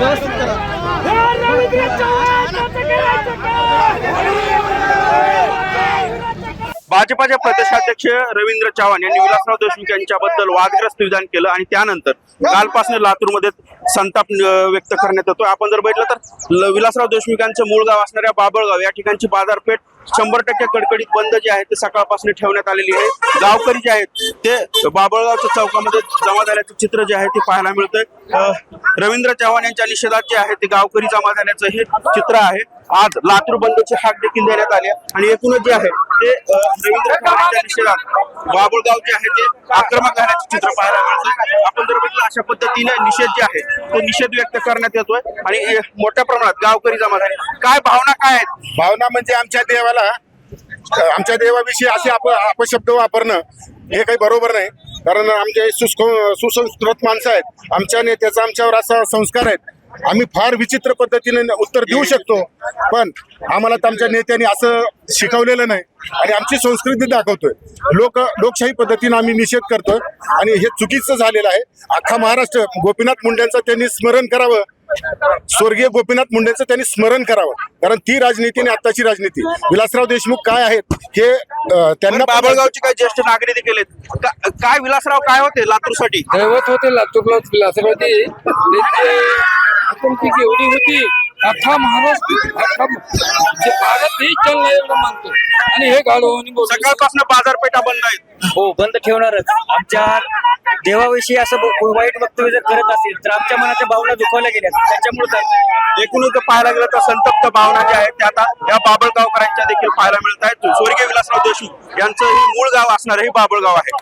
व्यवस्थित भाजपाचे प्रदेशाध्यक्ष रवींद्र चव्हाण यांनी विलासराव देशमुख यांच्याबद्दल वादग्रस्त विधान केलं आणि त्यानंतर कालपासून लातूरमध्ये संताप व्यक्त करण्यात येतो आपण जर बघितलं तर विलासराव देशमुखांचं मूळ गाव असणाऱ्या बाबळगाव या ठिकाणची बाजारपेठ शंभर टक्के कडकडीत बंद जी आहे ते सकाळपासून ठेवण्यात आलेली आहे गावकरी जे आहेत ते बाबळगावच्या चौकामध्ये जमा झाल्याचं चित्र जे आहे ते पाहायला मिळतंय. अं, रवींद्र चव्हाण यांच्या निषेधात जे आहे ते गावकरी जमा झाल्याचं हे चित्र आहे. आज लातूर बंदची हाक देखील देण्यात आली आणि एकूणच जे आहे ते रवींद्र चव्हाण यांच्या निषेधात बाबुळगाव जे आहे ते आक्रमक झाल्याचं चित्र पाहायला मिळतंय. आपण जर अशा पद्धतीने निषेध जे आहे तो निषेध व्यक्त करण्यात येतोय. आणि मोठ्या प्रमाणात गावकरी जमा झाले काय भावना काय आहेत? भावना म्हणजे आमच्या देवाला आमच्या देवाविषयी असे आप अपशब्द वापरणं हे काही बरोबर नाही. कारण आमचे सुस्क सुसंस्कृत माणसं आहेत. आमच्या नेत्याचा आमच्यावर असा संस्कार आहेत. आम्ही फार विचित्र पद्धतीने उत्तर देऊ शकतो पण आम्हाला तर आमच्या नेत्यांनी असं शिकवलेलं नाही. आणि आमची संस्कृती दाखवतोय. लोक लोकशाही पद्धतीने आम्ही निषेध करतोय. आणि हे चुकीचं झालेलं आहे. अख्खा महाराष्ट्र गोपीनाथ मुंडेंचं त्यांनी स्मरण करावं. स्वर्गीय गोपीनाथ मुंडेंचं त्यांनी स्मरण करावं. कारण ती राजनीती आणि आत्ताची राजनीती. विलासराव देशमुख काय आहेत हे त्यांना बाबळगावचे काही ज्येष्ठ नागरिक देखील आहेत. का- काय विलासराव काय होते लातूरसाठी? दैवत होते लातूरला लातूरमध्ये आपुलकी एवढी होती अख्खा महाराष्ट्र अख्खा जे भारत देश चालला एवढं मानतो. आणि हे बोलतो. सकाळपासून बाजारपेठा बंद आहेत. हो बंद ठेवणारच. आमच्या देवाविषयी असं ब- वाईट वक्तव्य जर करत असेल तर आमच्या मनाच्या भावना दुखवल्या गेल्या त्याच्यामुळे तर एकूणच जर पाहायला गेलं तर संतप्त भावना ज्या आहेत त्या आता या बाबळगावकरांच्या देखील पाहायला मिळत आहेत स्वर्गीय विलासराव देशमुख यांचं हे मूळ गाव असणार हे बाबळगाव आहे.